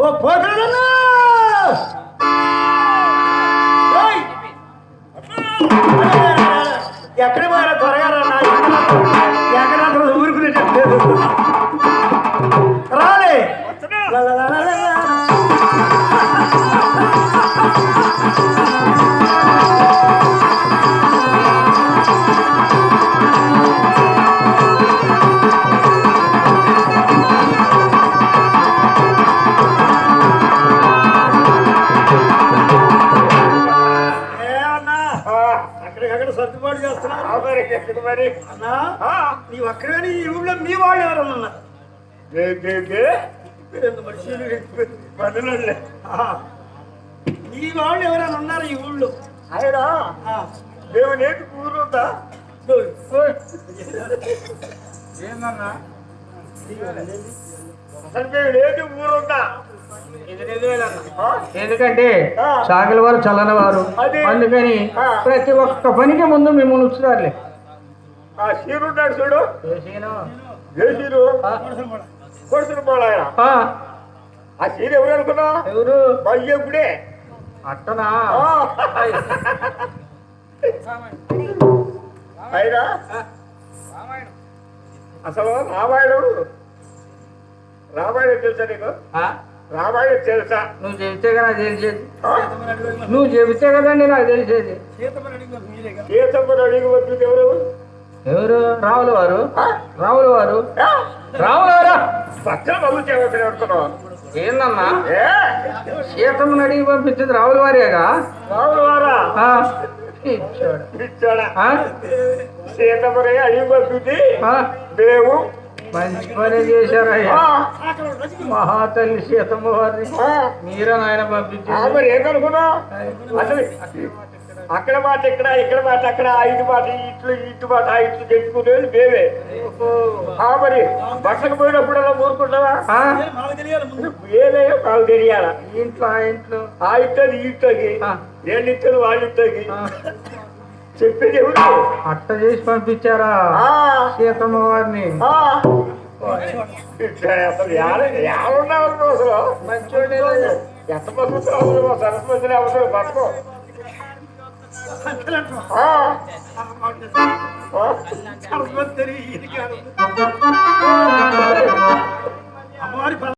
ఓ పోతాడన్నా ఎక్కడ పోయారా? త్వరగా రా ఎక్కడ ఊరుకునేటట్టు లేదు. రాలే! లా, లా, అక్కడికక్కడ సర్దుబాటు చేస్తున్నారు? మరి అన్నా ఆ, నీ ఒక్కడని ఈ ఊళ్ళో మీ వాళ్ళు ఎవరన్నా? ఉన్నారు? ఈ వాళ్ళు ఎవరైనా ఉన్నారు ఈ ఊళ్ళో? ఆయన? ఆ. దేవుని ఏంటి కూరుందా ఏందన్నా? అసలు మేము ఏంటి ఊరుందా? ఎందుకంటే. సాగిల వారు చల్లని వారు అది. అందుకని. ప్రతి ఒక్క పనికి ముందు మిమ్మల్ని ఉంచుతారులే ఆ చూడు. కొడుతున్న పోడు ఆయన. ఎవరు అనుకున్నా? ఎవరు? బయ్యప్పుడే అట్టనా. అయినా? అసలు రామాయణం? రామాయణం తెలుసా నీకు? ఆ? రామాయణం తెలుసా నువ్వు చెబితే కదా తెలిసేది? నువ్వు చెబితే కదండి నాకు తెలిసేది. సీతమ్మని అడిగి వచ్చింది ఎవరు? ఎవరు? రావుల వారు? రావుల వారు? రావుల వారు? పక్కన ఏందన్నా? సీతమ్మని అడిగి పంపించేది రావుల వారేగా? రాముడు వారా? ఇచ్చాడు. సీతమ్మని అడిగి పంపింది? మేము మంచి పని చేశారయ్యా ఆ, మహాతల్లి సీతమ్మ వారిని మీరా నాయన పంపించారు. అక్కడ మాట ఇక్కడ ఇక్కడ మాట అక్కడ ఇటు మాట ఇట్లు ఇటు మాట ఆ ఇట్లు తెచ్చుకునేది మేమే. ఆ మరి బట్టకు పోయినప్పుడు అలా ఊరుకుంటావా? ఆ? మాకు తెలియాలి? ఇంట్లో ఆ ఇంట్లో? ఆ ఇట్టది ఈ ఆ. ఏళ్ళు ఇట్టది వాళ్ళ ఇట్టకి ఆ, చెప్పేది ఎవరు అట్ట చేసి పంపించారా? ఆ, సీతమ్మ వారిని ఆ. ఇక్కడ అసలు. ఎంత బతుకుతావు అసలు? సరస్వతిని అవసరం బతుకు. సరస్వతి